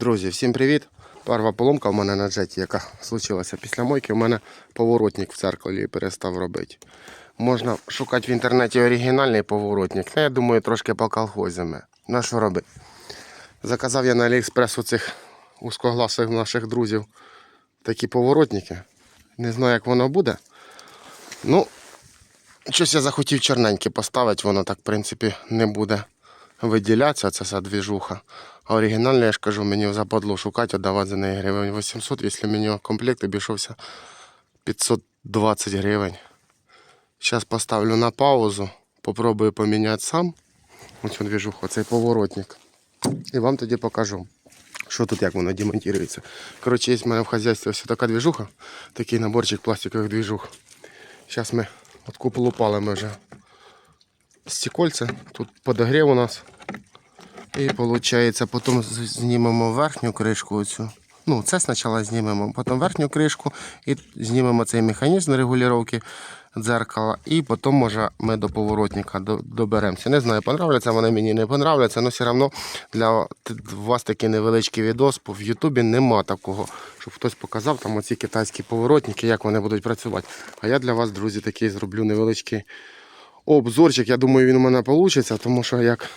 Друзі, всім привіт! Перша поломка в мене на джеті, яка случилася після мойки, у мене поворотник в церкалі перестав робити. Можна шукати в інтернеті оригінальний поворотник. Ну, я думаю, трошки поколхозимо. На що робити? Заказав я на Аліекспрес у цих узкогласих наших друзів такі поворотники. Не знаю, як воно буде. Ну, щось я захотів чорненьке поставити, воно так, в принципі, не буде виділятися, це вся двіжуха. А оригінальне, я ж кажу, мені западло шукати, віддавати за неї гривень 800, якщо мені комплект обійшовся 520 гривень. Зараз поставлю на паузу, попробую поміняти сам. Ось він двіжуха, цей поворотник. І вам тоді покажу, що тут як воно демонтується. Коротше, є в мене в хазяйстві ось така двіжуха, такий наборчик пластикових двіжух. Зараз ми от куполу палимо вже стекольце. Тут подогрів у нас. І виходить, потім знімемо верхню кришку оцю. Ну, це спочатку знімемо, потім верхню кришку і знімемо цей механізм регулювання дзеркала. І потім, може, ми до поворотника доберемося. Не знаю, понравляться вони мені, не понравляться, але все одно для вас такий невеличкий відос, бо в Ютубі нема такого, щоб хтось показав там оці китайські поворотники, як вони будуть працювати. А я для вас, друзі, такий зроблю невеличкий обзорчик. Я думаю, він у мене вийде, тому що як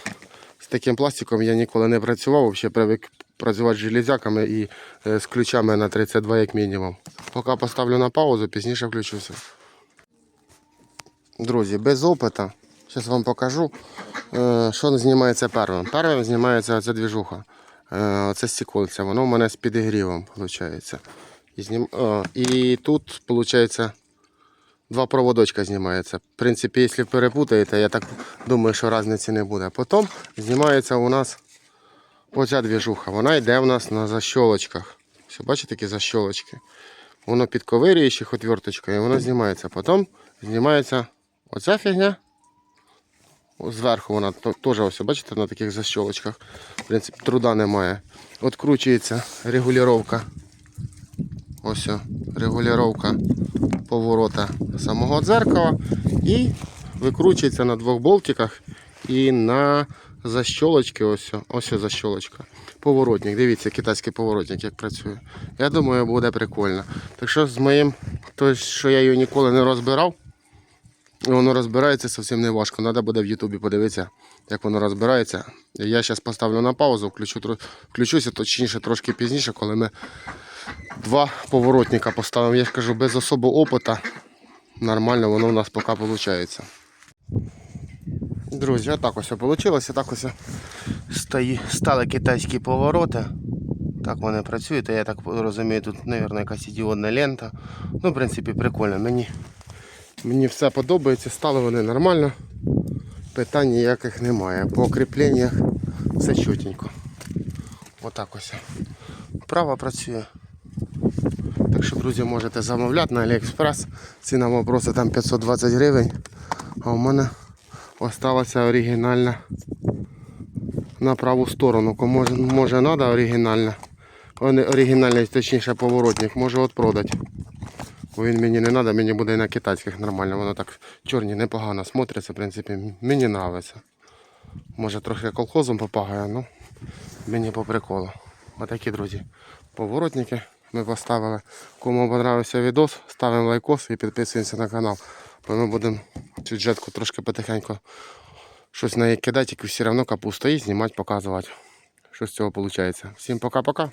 з таким пластиком я ніколи не працював, взагалі привик працювати з железяками і е, з ключами на 32 як мінімум. Поки поставлю на паузу, пізніше включуся. Друзі, без опиту, зараз вам покажу, е, що знімається первим. Первим знімається ця двіжуха. Е, Це стекольце, воно в мене з підігрівом, виходить. І, знім... і тут, виходить, два проводочка знімається. В принципі, якщо перепутаєте, я так думаю, що різниці не буде. Потім знімається у нас оця двіжуха. Вона йде у нас на защолочках. Все, бачите, такі защолочки. Воно підковирює ще отверточкою, і воно знімається. Потім знімається оця фігня. Зверху вона теж ось, бачите, на таких защолочках. В принципі, труда немає. Откручується регулювання. Ось регулювання поворота самого дзеркала і викручується на двох болтиках і на защолочки. Ось, ось защолочка. Поворотник. Дивіться, китайський поворотник, як працює. Я думаю, буде прикольно. Так що з моїм, то, що я його ніколи не розбирав, і воно розбирається зовсім не важко. Треба буде в Ютубі подивитися, як воно розбирається. Я зараз поставлю на паузу, включу, включуся точніше трошки пізніше, коли ми два поворотника поставимо. Я ж кажу, без особого опиту. Нормально воно у нас поки виходить. Друзі, отак ось вийшло. Так ось стої- стали китайські повороти. Так вони працюють. Я так розумію, тут, мабуть, якась ідіодна лента. Ну, в принципі, прикольно. Мені, мені все подобається, стали вони нормально. Питань ніяких немає. По укріпленнях все чутенько. Отак ось. Право працює. Так що, друзі, можете замовляти на Aliexpress. Ціна вопросу там 520 гривень. А у мене осталася оригінальна на праву сторону. Кому може, треба оригінальна. Оригінальний, точніше, поворотник, може от продати. Бо він мені не треба, мені буде і на китайських нормально. Воно так чорні непогано смотриться, в принципі, мені подобається. Може трохи колхозом попагає, ну мені по приколу. Отакі, друзі, поворотники ми поставили. Кому понравився відос, ставимо лайкос і підписуємося на канал. Бо ми будемо цю джетку трошки потихеньку щось на неї кидати, тільки все одно капуста і знімати, показувати. Що з цього виходить. Всім пока-пока.